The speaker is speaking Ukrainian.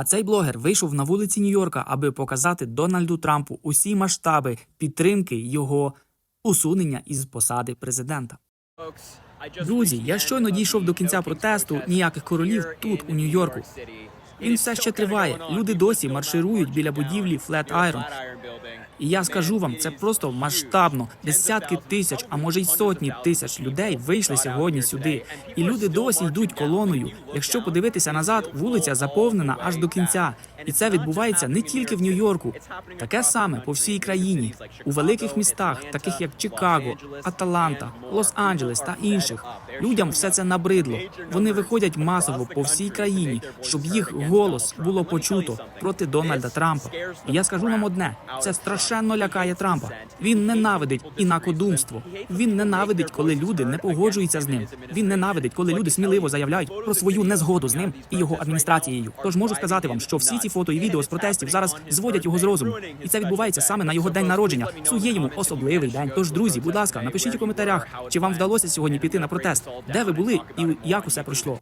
А цей блогер вийшов на вулиці Нью-Йорка, аби показати Дональду Трампу усі масштаби підтримки його усунення із посади президента. Друзі, я щойно дійшов до кінця протесту. Ніяких королів тут, у Нью-Йорку. Він все ще триває. Люди досі марширують біля будівлі Flatiron. І я скажу вам, це просто масштабно. Десятки тисяч, а може й сотні тисяч людей вийшли сьогодні сюди. І люди досі йдуть колоною. Якщо подивитися назад, вулиця заповнена аж до кінця. І це відбувається не тільки в Нью-Йорку. Таке саме по всій країні, у великих містах, таких як Чикаго, Аталанта, Лос-Анджелес та інших. Людям все це набридло. Вони виходять масово по всій країні, щоб їх голос було почуто проти Дональда Трампа. І я скажу вам одне: це страшенно лякає Трампа. Він ненавидить інакодумство. Він ненавидить, коли люди не погоджуються з ним. Він ненавидить, коли люди сміливо заявляють про свою незгоду з ним і його адміністрацією. Тож можу сказати вам, що всі ці фото і відео з протестів зараз зводять його з розуму, і це відбувається саме на його день народження. Сує йому особливий день. Тож, друзі, будь ласка, напишіть у коментарях, чи вам вдалося сьогодні піти на протест, де ви були і як усе пройшло.